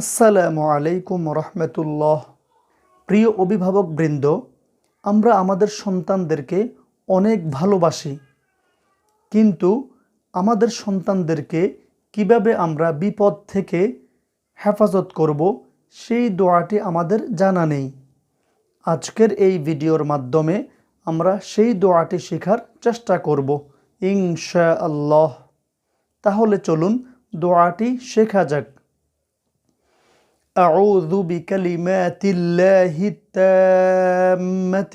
আসসালামু আলাইকুম রহমতুল্লাহ। প্রিয় অভিভাবক বৃন্দ আমরা আমাদের সন্তানদেরকে অনেক ভালোবাসি, কিন্তু আমাদের সন্তানদেরকে কীভাবে আমরা বিপদ থেকে হেফাজত করব সেই দোয়াটি আমাদের জানা নেই। আজকের এই ভিডিওর মাধ্যমে আমরা সেই দোয়াটি শেখার চেষ্টা করব ইনশা আল্লাহ তাহলে চলুন দোয়াটি শেখা যাক। أعوذ بكلمات الله التامة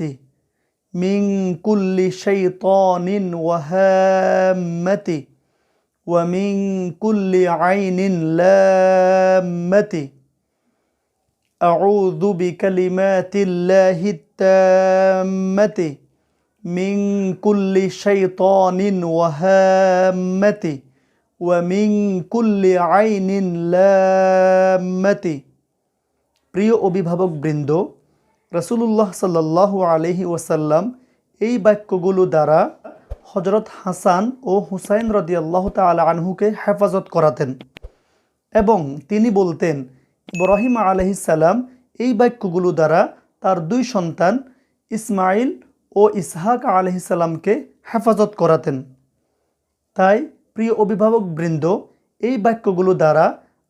من كل شيطان وهامة ومن كل عين لامة. أعوذ بكلمات الله التامة من كل شيطان وهامة ومن كل عين لامة. প্রিয় অভিভাবক বৃন্দ রসুল্লাহ সাল্লাহ আলহি ওসাল্লাম এই বাক্যগুলো দ্বারা হজরত হাসান ও হুসাইন রদি আল্লাহ তালা আনহুকে হেফাজত করাতেন এবং তিনি বলতেন, ইব্রাহিম আলহিসাল্লাম এই বাক্যগুলো দ্বারা তার দুই সন্তান ইসমাইল ও ইসহাক আলহিসাল্লামকে হেফাজত করাতেন। তাই, প্রিয় অভিভাবক বৃন্দ, এই বাক্যগুলো দ্বারা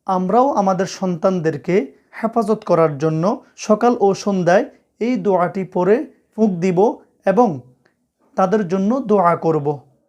আমরাও আমাদের সন্তানদেরকে হেফাজত করার জন্য সকাল ও সন্ধ্যায় এই দোয়াটি পরে ফুঁক দিব এবং তাদের জন্য দোয়া করব।